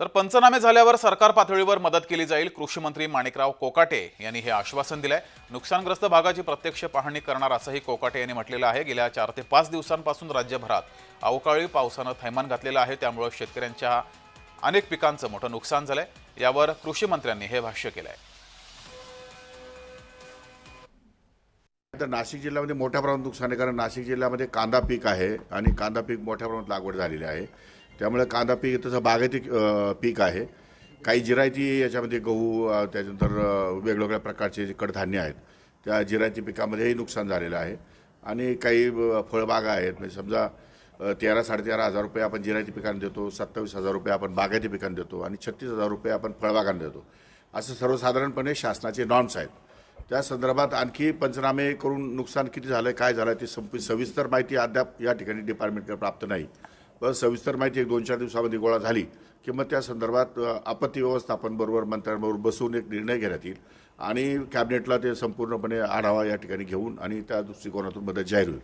तर पंचनामे झाल्यावर सरकार पातळीवर मदत केली जाईल. कृषी मंत्री माणिकराव कोकाटे यांनी हे आश्वासन दिलंय. नुकसानग्रस्त भागाची प्रत्यक्ष पाहणी करणार असंही कोकाटे यांनी म्हटलेलं आहे. गेल्या चार ते पाच दिवसांपासून राज्यभरात अवकाळी पावसानं थैमान घातलेलं आहे. त्यामुळं शेतकऱ्यांच्या अनेक पिकांचं मोठं नुकसान झालंय. यावर कृषी मंत्र्यांनी हे भाष्य केलंय. तर नाशिक जिल्ह्यामध्ये मोठ्या प्रमाणात नुकसान आहे. कारण नाशिक जिल्ह्यामध्ये कांदा पीक आहे आणि कांदा पीक मोठ्या प्रमाणात लागवड झालेली आहे. त्यामुळे कांदा पीक तसं बागायती पीक आहे. काही जिरायती याच्यामध्ये गहू त्याच्यानंतर वेगवेगळ्या प्रकारचे जे कडधान्य आहेत त्या जिरायती पिकामध्येही नुकसान झालेलं आहे. आणि काही फळबागा आहेत. म्हणजे समजा तेरा साडेतेरा हजार रुपये आपण जिरायती पिकांना देतो सत्तावीस हजार रुपये आपण बागायती पिकांना देतो आणि छत्तीस हजार रुपये आपण फळबागांना देतो. असं सर्वसाधारणपणे शासनाचे नॉर्म्स आहेत. त्या संदर्भात आणखी पंचनामे करून नुकसान किती झालं काय झालं ते संप सविस्तर माहिती अद्याप या ठिकाणी डिपार्टमेंटकडे प्राप्त नाही. सविस्तर माहिती एक दोन चार दिवसामध्ये गोळा झाली की मग त्या संदर्भात आपत्ती व्यवस्थापन बरोबर मंत्र्यांबरोबर बसून एक निर्णय घेण्यात येईल आणि कॅबिनेटला ते संपूर्णपणे आढावा या ठिकाणी घेऊन आणि त्या दृष्टिकोनातून मदत जाहीर होईल.